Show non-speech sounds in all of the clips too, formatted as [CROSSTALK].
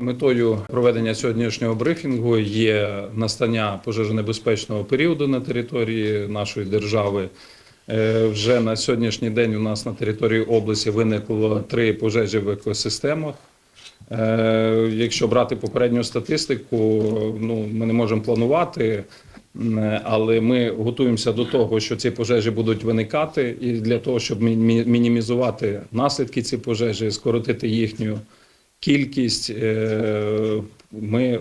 Метою проведення сьогоднішнього брифінгу є настання пожежонебезпечного періоду на території нашої держави. Е, Вже на сьогоднішній день у нас на території області виникло три пожежі в екосистемах. Е, Якщо брати попередню статистику, ну ми не можемо планувати, але ми готуємося до того, що ці пожежі будуть виникати, і для того, щоб мінімізувати наслідки цієї пожежі, скоротити їхню кількість, е, ми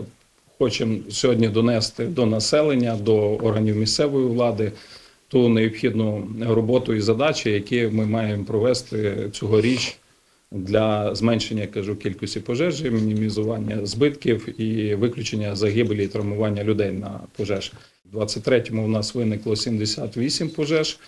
хочемо сьогодні донести до населення, до органів місцевої влади ту необхідну роботу і задачі, які ми маємо провести цьогоріч для зменшення кажу кількості пожежі, мінімізування збитків і виключення загибелі і травмування людей на пожежах. У 23-му у нас виникло 78 пожеж.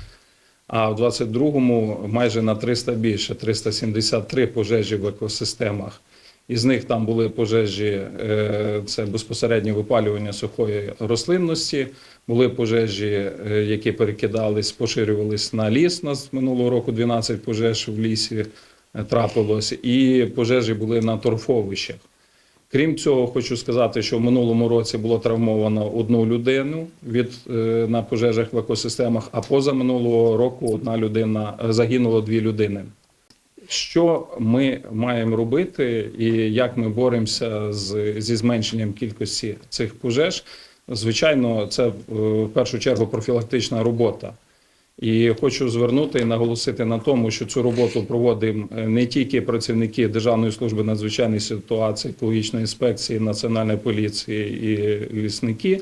А в 22-му майже на 300 більше 373 пожежі в екосистемах. Із них там були пожежі, е, це безпосереднє випалювання сухої рослинності. Були пожежі, е, які перекидались, поширювались на ліс. Нас минулого року 12 пожеж в лісі е, трапилось, і пожежі були на торфовищах. Крім цього, хочу сказати, що в минулому році було травмовано одну людину від на пожежах в екосистемах, а поза минулого року одна людина загинуло дві людини. Що ми маємо робити, і як ми боремося з, зі зменшенням кількості цих пожеж? Звичайно, це е, в першу чергу профілактична робота. І хочу звернути і наголосити на тому, що цю роботу проводимо е, не тільки працівники Державної служби надзвичайних ситуацій, екологічної інспекції, національної поліції і лісники.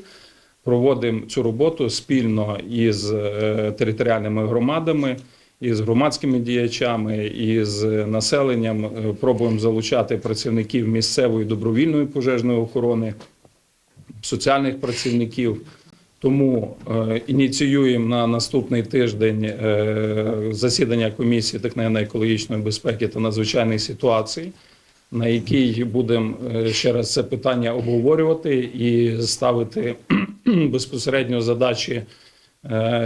Проводимо цю роботу спільно із е, територіальними громадами, із громадськими діячами, із населенням. Е, Пробуємо залучати працівників місцевої добровільної пожежної охорони, соціальних працівників. Тому е, ініціюємо на наступний тиждень е, засідання комісії техногенно-екологічної безпеки та надзвичайних ситуацій, на якій будемо е, ще раз це питання обговорювати і ставити [CLEARS THROAT] безпосередньо задачі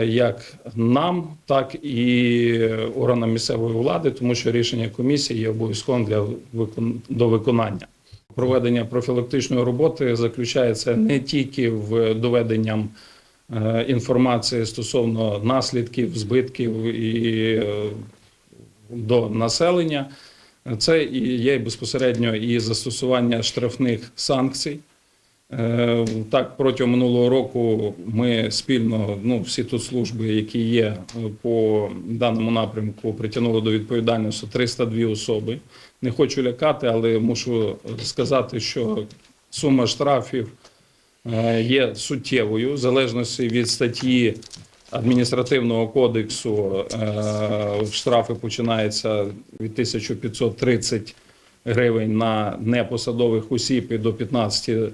як нам, так і органам місцевої влади, тому що рішення комісії є обов'язковим для викон... до виконання. Проведення профілактичної роботи заключається не тільки в доведенням е, інформації стосовно наслідків, збитків і е, до населення. Це і є безпосередньо і застосування штрафних санкцій. Е, Так, протягом минулого року ми спільно, ну всі тут служби, які є е, по даному напрямку, притягнули до відповідальності 302 особи. Не хочу лякати, але мушу сказати, що сума штрафів е, є суттєвою в залежності від статті адміністративного кодексу. Штрафи починаються від 1530 гривень на непосадових осіб і до 15 е,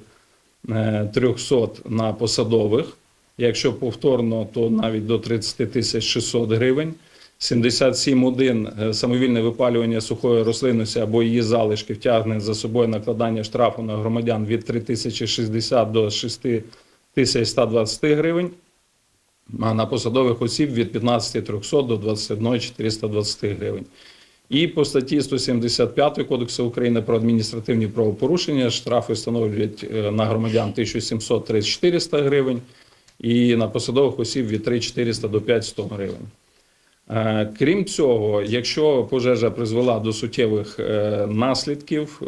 300 на посадових. Якщо повторно, то навіть до 30 тисяч 600 гривень. 77.1 – самовільне випалювання сухої рослинності або її залишки втягне за собою накладання штрафу на громадян від 3060 до 6120 гривень, а на посадових осіб від 15300 до 21420 гривень. І по статті 175 Кодексу України про адміністративні правопорушення штрафи становлять е, на громадян 1700-3400 гривень і на посадових осіб від 3400 до 5100 гривень. Е, Крім цього, якщо пожежа призвела до суттєвих е, наслідків,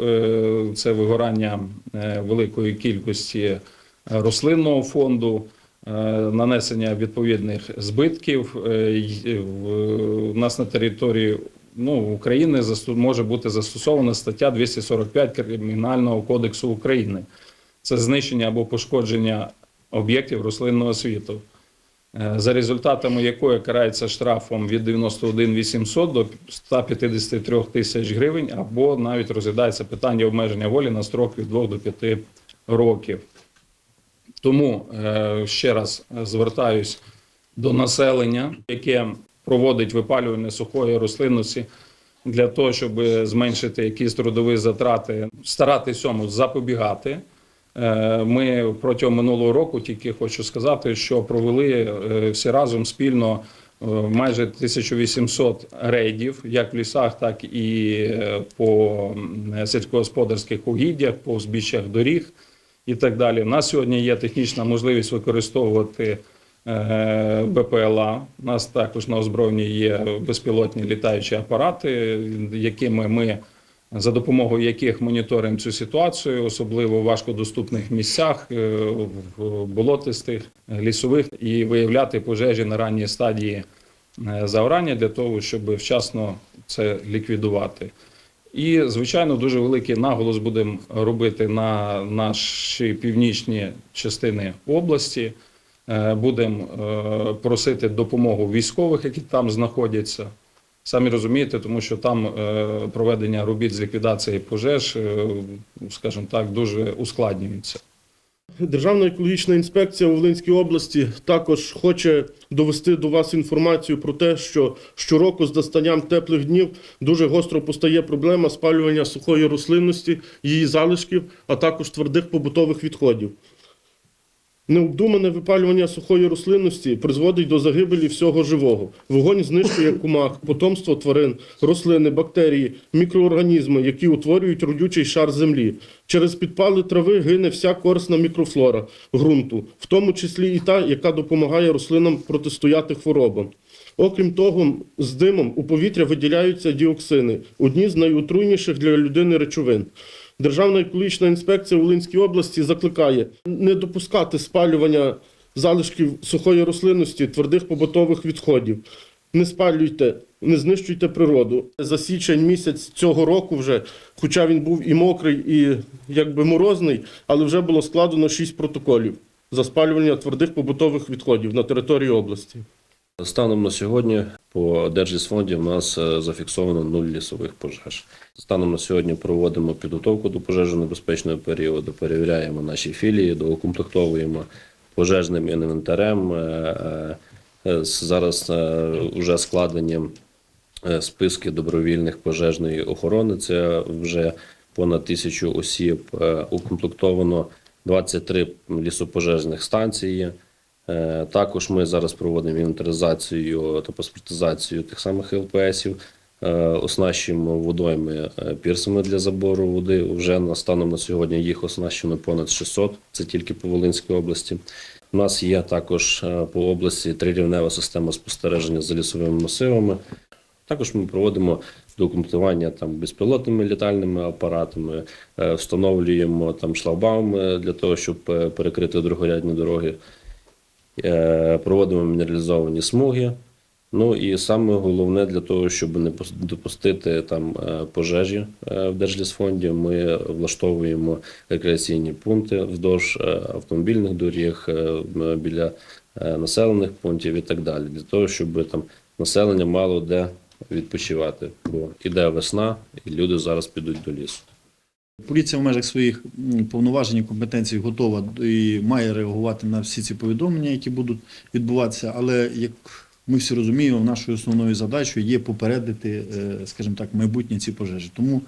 це вигорання великої кількості рослинного фонду, нанесення відповідних збитків, у нас на території ну, України може бути застосована стаття 245 Кримінального кодексу України. Це знищення або пошкодження об'єктів рослинного світу е, за результатами якої карається штрафом від 91 800 до 153 тисяч гривень, або навіть розглядається питання обмеження волі на строк від 2 до 5 років. Тому е, ще раз звертаюсь до населення, яке проводить випалювання сухої рослинності для того, щоб зменшити якісь трудові затрати, старатись цьому запобігати. Е, Ми протягом минулого року тільки хочу сказати, що провели е, всі разом спільно е, майже 1800 рейдів, як в лісах, так і по сільськогосподарських угіддях, по узбіччях доріг і так далі. У нас сьогодні є технічна можливість використовувати БПЛА. У нас також на озброєнні є безпілотні літаючі апарати, якими ми за допомогою яких моніторимо цю ситуацію, особливо в важкодоступних місцях, е, в болотистих, лісових, і виявляти пожежі на ранній стадії е, загорання для того, щоб вчасно це ліквідувати. І, звичайно, дуже великий наголос будемо робити на наші північні частини області. Е, Будемо е, просити допомогу військових, які там знаходяться. Самі розумієте, тому що там е, проведення робіт з ліквідації пожеж, скажімо так, дуже ускладнюється. Державна екологічна інспекція у Волинській області також хоче довести до вас інформацію про те, що щороку з настанням теплих днів дуже гостро постає проблема спалювання сухої рослинності, її залишків, а також твердих побутових відходів. Необдумане випалювання сухої рослинності призводить до загибелі всього живого. Вогонь знищує кумах, потомство тварин, рослини, бактерії, мікроорганізми, які утворюють родючий шар землі. Через підпали трави гине вся корисна мікрофлора ґрунту, в тому числі і та, яка допомагає рослинам протистояти хворобам. Окрім того, з димом у повітря виділяються діоксини, одні з найотруйніших для людини речовин. Державна екологічна інспекція у Волинській області закликає не допускати спалювання залишків сухої рослинності, твердих побутових відходів. Не спалюйте, не знищуйте природу. За січень місяць цього року вже, хоча він був і мокрий, і якби морозний, але вже було складено шість протоколів за спалювання твердих побутових відходів на території області. Станом на сьогодні по Держлісфонді в нас е, зафіксовано нуль лісових пожеж. Станом на сьогодні проводимо підготовку до пожежонебезпечного періоду, перевіряємо наші філії, доукомплектовуємо пожежним інвентарем. Е, е, Зараз вже складені списки добровільних пожежної охорони. Це вже понад тисячу осіб. Укомплектовано 23 лісопожежних станції. Е, Також ми зараз проводимо інвентаризацію та паспортизацію тих самих ЛПСів, е, оснащуємо водойми е, пірсами для забору води. Вже на станом на сьогодні їх оснащено понад 600, це тільки по Волинській області. У нас є також по області трирівнева система спостереження за лісовими масивами. Також ми проводимо доукомплектування там безпілотними літальними апаратами, встановлюємо там шлагбауми для того, щоб перекрити другорядні дороги. Е, проводимо мінералізовані смуги. Ну і саме головне для того, щоб не допустити там е, пожежі е, в Держлісфонді, ми влаштовуємо рекреаційні пункти вздовж автомобільних доріг, біля населених пунктів і так далі, для того, щоб там населення мало де відпочивати. Бо іде весна, і люди зараз підуть до лісу. Поліція в межах своїх повноважень і компетенцій готова і має реагувати на всі ці повідомлення, які будуть відбуватися. Але як ми всі розуміємо, нашою основною задачею є попередити, е, скажімо так, майбутнє ці пожежі. Тому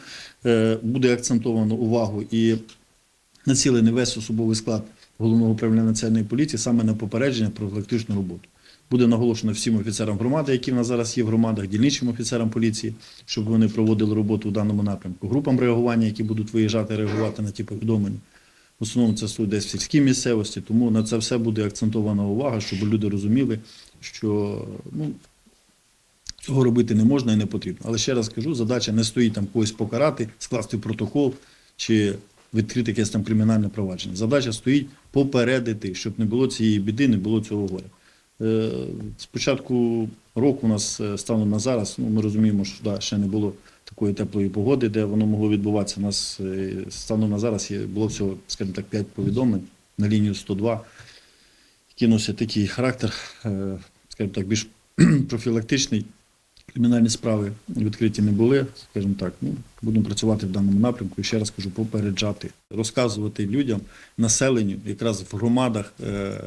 е, буде акцентовано увагу і націлений весь особовий склад головного управління національної поліції саме на попередження про профілактичну роботу. Буде наголошено всім офіцерам громади, які в нас зараз є в громадах, дільничим офіцерам поліції, щоб вони проводили роботу в даному напрямку, групам реагування, які будуть виїжджати, реагувати на ті повідомлення. В основному це суд десь в сільській місцевості, тому на це все буде акцентована увага, щоб люди розуміли, що ну, цього робити не можна і не потрібно. Але ще раз кажу, задача не стоїть там когось покарати, скласти протокол чи відкрити якесь там кримінальне провадження. Задача стоїть попередити, щоб не було цієї біди, не було цього горя. Е, З початку року у нас е, станом на зараз, ну, ми розуміємо, що да, ще не було такої теплої погоди, де воно могло відбуватися. У нас е, станом на зараз було всього, скажімо так, 5 повідомлень на лінію 102, які носять такий характер, е, скажімо так, більш [CLEARS THROAT] профілактичний. Кримінальні справи відкриті не були, скажімо так. Ну, будемо працювати в даному напрямку. І ще раз кажу, попереджати, розказувати людям, населенню, якраз в громадах, е,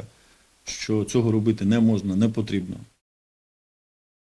що цього робити не можна, не потрібно.